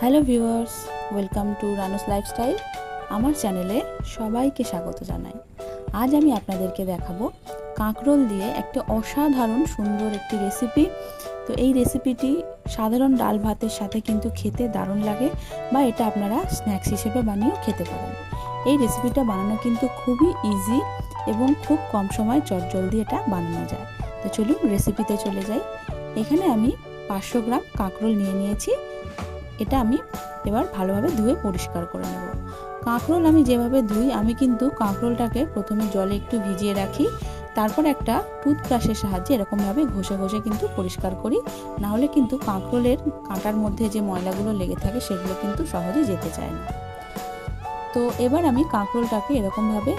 Hello viewers, welcome to Ranu's lifestyle, আমার চ্যানেলে সবাইকে স্বাগত জানাই। আজ আমি আপনাদেরকে দেখাবো কাঁকরোল দিয়ে একটা অসাধারণ সুন্দর একটি রেসিপি। তো এই রেসিপিটি সাধারণ ডাল ভাতের সাথে কিন্তু খেতে দারুণ লাগে বা এটা আপনারা স্ন্যাক্স হিসেবে বানিয়েও খেতে পারেন। এই রেসিপিটা বানানো কিন্তু খুবই ইজি এবং খুব কম সময় চটজলদি এটা বানানো যায়। তো চলুন রেসিপিতে চলে যাই। এখানে আমি পাঁচশো গ্রাম কাঁকরোল নিয়ে নিয়েছি। এটা আমি এবার ভালোভাবে ধুয়ে পরিষ্কার করে নেব। কাঁকরোল আমি যেভাবে ধুই, আমি কিন্তু কাঁকরোলটাকে প্রথমে জলে একটু ভিজিয়ে রাখি, তারপর একটা টুথব্রাশের সাহায্যে এরকমভাবে ঘষে ঘষে কিন্তু পরিষ্কার করি। না হলে কিন্তু কাঁকরোলের কাঁটার মধ্যে যে ময়লাগুলো লেগে থাকে, সেগুলো কিন্তু সহজে যেতে চায় না। তো এবার আমি কাঁকরোলটাকে এরকমভাবে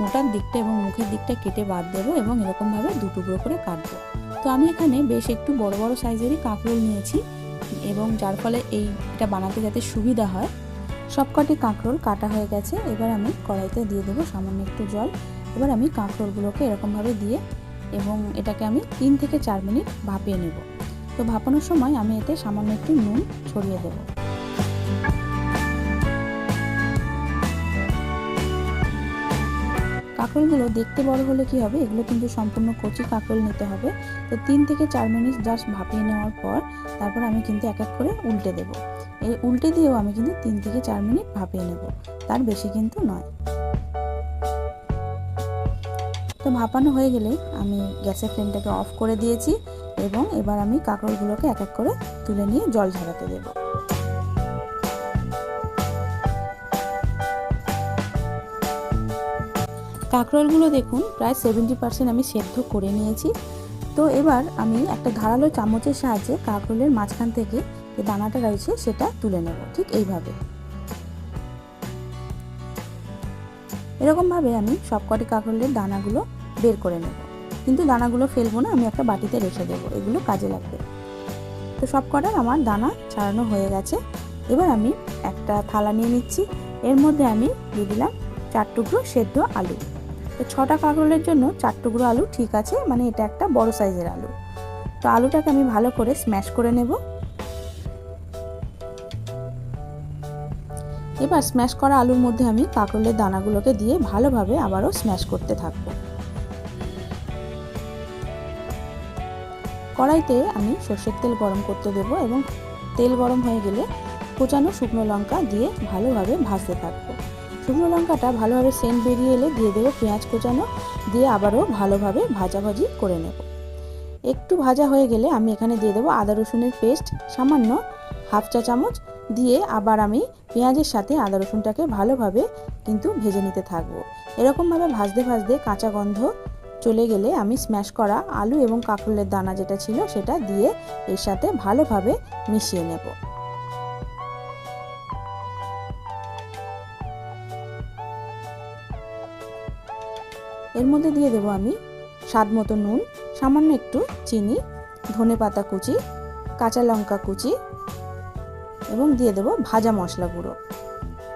মোটার দিকটা এবং মুখের দিকটা কেটে বাদ দেবো এবং এরকমভাবে দু টুকরো করে কাটবো। তো আমি এখানে বেশ একটু বড় বড় সাইজেরই কাঁকরোল নিয়েছি। এবং যার ফলে এই এটা বানাতে যাতে সুবিধা হয়, সবকটি কাঁকরোল কাটা হয়ে গেছে। এবার আমি কড়াইতে দিয়ে দেবো সামান্য একটু জল। এবার আমি কাঁকরোলগুলোকে এরকমভাবে দিয়ে এবং এটাকে আমি তিন থেকে চার মিনিট ভাপিয়ে নেব। তো ভাপানোর সময় আমি এতে সামান্য একটু নুন ছড়িয়ে দেবো। কাঁকরোলগুলো দেখতে বড় হলে কি হবে? এগুলো কিন্তু সম্পূর্ণ কচি কাঁকরোল নিতে হবে। তো তিন থেকে চার মিনিট জাস্ট ভাপিয়ে নেওয়ার পর তারপর আমি কিন্তু এক এক করে উল্টে দেব। এই উল্টে দিয়েও আমি কিন্তু তিন থেকে চার মিনিট ভাপিয়ে নেব। তার বেশি কিন্তু নয়। তো ভাপানো হয়ে গেলে আমি গ্যাসের ফ্লেমটাকে অফ করে দিয়েছি এবং এবার আমি কাঁকরোলগুলোকে এক এক করে তুলে নিয়ে জল ঝরাতে দেবো। কাঁকরোলগুলো দেখুন, প্রায় সেভেন্টি পার্সেন্ট আমি সেদ্ধ করে নিয়েছি। তো এবার আমি একটা ধারালো চামচের সাহায্যে কাঁকরোলের মাঝখান থেকে যে দানাটা রয়েছে সেটা তুলে নেব, ঠিক এইভাবে। এরকমভাবে আমি সবকটি কাঁকরোলের দানাগুলো বের করে নেব। কিন্তু দানাগুলো ফেলব না, আমি একটা বাটিতে রেখে দেবো, এগুলো কাজে লাগবে। তো সব কটার আমার দানা ছাড়ানো হয়ে গেছে। এবার আমি একটা থালা নিয়ে নিচ্ছি। এর মধ্যে আমি দিয়ে দিলাম চার টুকরো সেদ্ধ আলু। তো ছটা কাঁকরোলের জন্য চার টুকরো আলু ঠিক আছে মানে এটা একটা বড় সাইজের আলু। তো আলুটাকে আমি ভালো করে স্ম্যাশ করে নেব। এবার স্ম্যাশ করা আলুর মধ্যে আমি কাঁকরোলের দানাগুলোকে দিয়ে ভালোভাবে আবারও স্ম্যাশ করতে থাকব। কড়াইতে আমি সর্ষের তেল গরম করতে দেবো এবং তেল গরম হয়ে গেলে কোচানো শুকনো লঙ্কা দিয়ে ভালোভাবে ভাজতে থাকব। শুকনো লঙ্কাটা ভালোভাবে সেন্ট বেরিয়ে এলে দিয়ে দেবো পেঁয়াজ কোচানো, দিয়ে আবারও ভালোভাবে ভাজাভাজি করে নেব। একটু ভাজা হয়ে গেলে আমি এখানে দিয়ে দেবো আদা রসুনের পেস্ট, সামান্য হাফ চা চামচ, দিয়ে আবার আমি পেঁয়াজের সাথে আদা রসুনটাকে ভালোভাবে কিন্তু ভেজে নিতে থাকব। এরকমভাবে ভাজতে ভাজতে কাঁচা গন্ধ চলে গেলে আমি স্ম্যাশ করা আলু এবং কাঁকরোলের দানা যেটা ছিল সেটা দিয়ে এর সাথে ভালোভাবে মিশিয়ে নেব। এর মধ্যে দিয়ে দেবো আমি স্বাদ মতো নুন, সামান্য একটু চিনি, ধনে পাতা কুচি, কাঁচা লঙ্কা কুচি এবং দিয়ে দেবো ভাজা মশলা গুঁড়ো।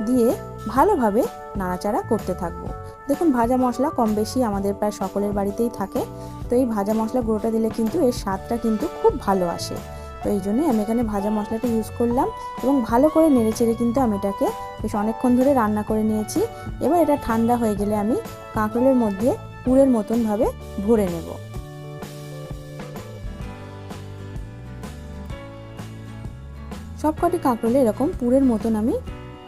দিয়ে ভালোভাবে নাড়াচাড়া করতে থাকব। দেখুন, ভাজা মশলা কম বেশি আমাদের প্রায় সকলের বাড়িতেই থাকে। তো এই ভাজা মশলা গুঁড়োটা দিলে কিন্তু এর স্বাদটা কিন্তু খুব ভালো আসে। তো এই জন্যই আমি এখানে ভাজা মশলাটা ইউজ করলাম এবং ভালো করে নেড়ে চেড়ে কিন্তু আমি এটাকে বেশ অনেকক্ষণ ধরে রান্না করে নিয়েছি। এবার এটা ঠান্ডা হয়ে গেলে আমি কাঁকরোলের মধ্যে পুরের মতনভাবে ভরে নেব। সবকটি কাঁকরোলে এরকম পুরের মতন আমি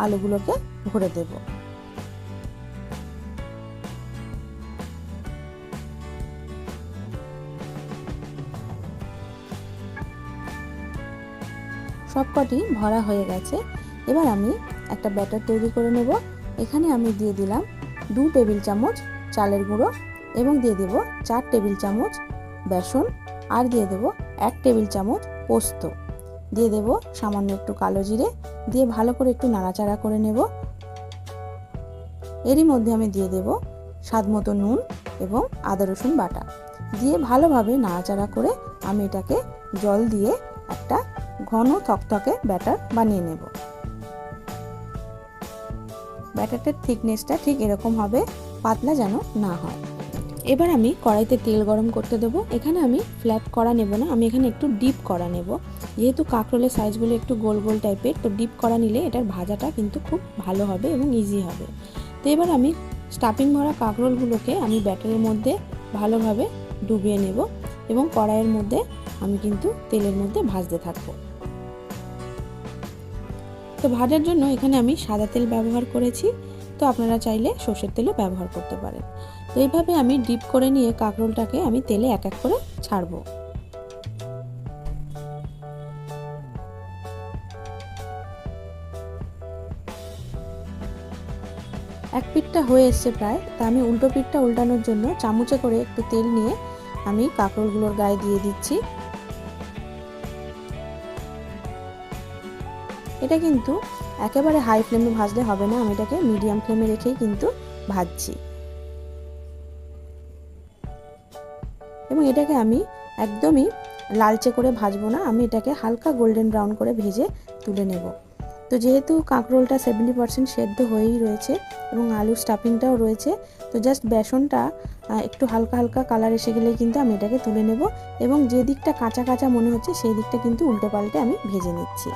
আলুগুলোকে ভরে দেব। সবকটি ভরা হয়ে গেছে। এবার আমি একটা ব্যাটার তৈরি করে নেব। এখানে আমি দিয়ে দিলাম দু টেবিল চামচ চালের গুঁড়ো এবং দিয়ে দেব চার টেবিল চামচ বেসন আর দিয়ে দেব এক টেবিল চামচ পোস্ত। দিয়ে দেব সামান্য একটু কালো জিরে, দিয়ে ভালো করে একটু নাড়াচাড়া করে নেব। এরই মধ্যে আমি দিয়ে দেব স্বাদ মতো নুন এবং আদা রসুন বাটা। দিয়ে ভালোভাবে নাড়াচাড়া করে আমি এটাকে জল দিয়ে একটা ঘন থকথকে ব্যাটার বানিয়ে নেব। ব্যাটারটার থিকনেসটা ঠিক এরকম হবে, পাতলা যেন না হয়। এবার আমি কড়াইতে তেল গরম করতে দেবো। এখানে আমি ফ্ল্যাট করা নেব না, আমি এখানে একটু ডিপ করা নেব। যেহেতু কাঁকরোলের সাইজগুলো একটু গোল গোল টাইপের তো ডিপ করা নিলে এটার ভাজাটা কিন্তু খুব ভালো হবে এবং ইজি হবে। তো এবার আমি স্টাফিং ভরা কাঁকরোলগুলোকে আমি ব্যাটারের মধ্যে ভালোভাবে ডুবিয়ে নেব। এবং কড়াইয়ের মধ্যে আমি কিন্তু তেলের মধ্যে ভাজতে থাকব। তো ভাজার জন্য এখানে আমি সাদা তেল ব্যবহার করেছি। তো আপনারা চাইলে সর্ষের তেলও ব্যবহার করতে পারেন। তো এইভাবে আমি ডিপ করে নিয়ে কাঁকরোলটাকে আমি তেলে এক এক করে ছাড়বো। এক পিঠটা হয়ে এসছে প্রায়। তা আমি উল্টো পিঠটা উল্টানোর জন্য চামচে করে একটু তেল নিয়ে আমি কাঁকরোলগুলোর গায়ে দিয়ে দিচ্ছি। এটা কিন্তু একেবারে হাই ফ্লেমে ভাজলে হবে না, আমি এটাকে মিডিয়াম ফ্লেমে রেখেই কিন্তু ভাজছি। এবং এটাকে আমি একদমই লালচে করে ভাজবো না, আমি এটাকে হালকা গোল্ডেন ব্রাউন করে ভেজে তুলে নেব। তো যেহেতু কাঁকরোলটা সেভেন্টি পার্সেন্ট সেদ্ধ হয়েই রয়েছে এবং আলুর স্টাফিংটাও রয়েছে, তো জাস্ট বেসনটা একটু হালকা হালকা কালার এসে গেলে কিন্তু আমি এটাকে তুলে নেব এবং যে দিকটা কাঁচা কাঁচা মনে হচ্ছে সেই দিকটা কিন্তু উল্টে পাল্টে আমি ভেজে নিচ্ছি।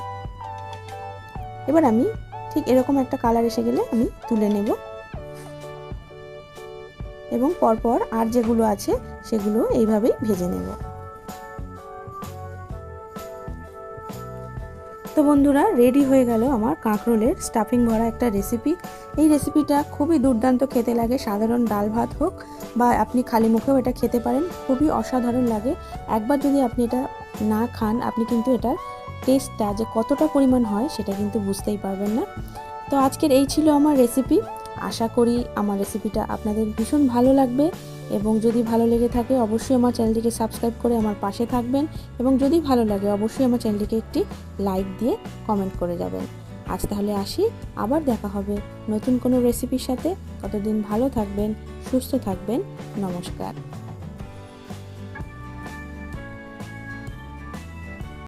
এবার আমি ঠিক এরকম একটা কালার এসে গেলে আমি তুলে নেব। এবং পরপর আর যেগুলো আছে সেগুলো এইভাবেই ভেজে নেব। তো বন্ধুরা রেডি হয়ে গেল আমার কাঁকরোলের স্টাফিং ভরা একটা রেসিপি এই রেসিপিটা খুবই দুর্দান্ত খেতে লাগে, সাধারণ ডাল ভাত হোক বা আপনি খালি মুখেও এটা খেতে পারেন, খুবই অসাধারণ লাগে। একবার যদি আপনি এটা না খান, আপনি কিন্তু এটার টেস্টটা যে কতটা পরিমাণ হয় সেটা কিন্তু বুঝতেই পারবেন না। তো আজকের এই ছিল আমার রেসিপি আশা করি আমার রেসিপিটা আপনাদের ভীষণ ভালো লাগবে। এবং যদি ভালো লেগে থাকে, অবশ্যই আমার চ্যানেলটিকে সাবস্ক্রাইব করে আমার পাশে থাকবেন এবং যদি ভালো লাগে, অবশ্যই আমার চ্যানেলটিকে একটি লাইক দিয়ে কমেন্ট করে যাবেন। আজ তাহলে আসি, আবার দেখা হবে নতুন কোনো রেসিপির সাথে। ততদিন ভালো থাকবেন, সুস্থ থাকবেন। নমস্কার।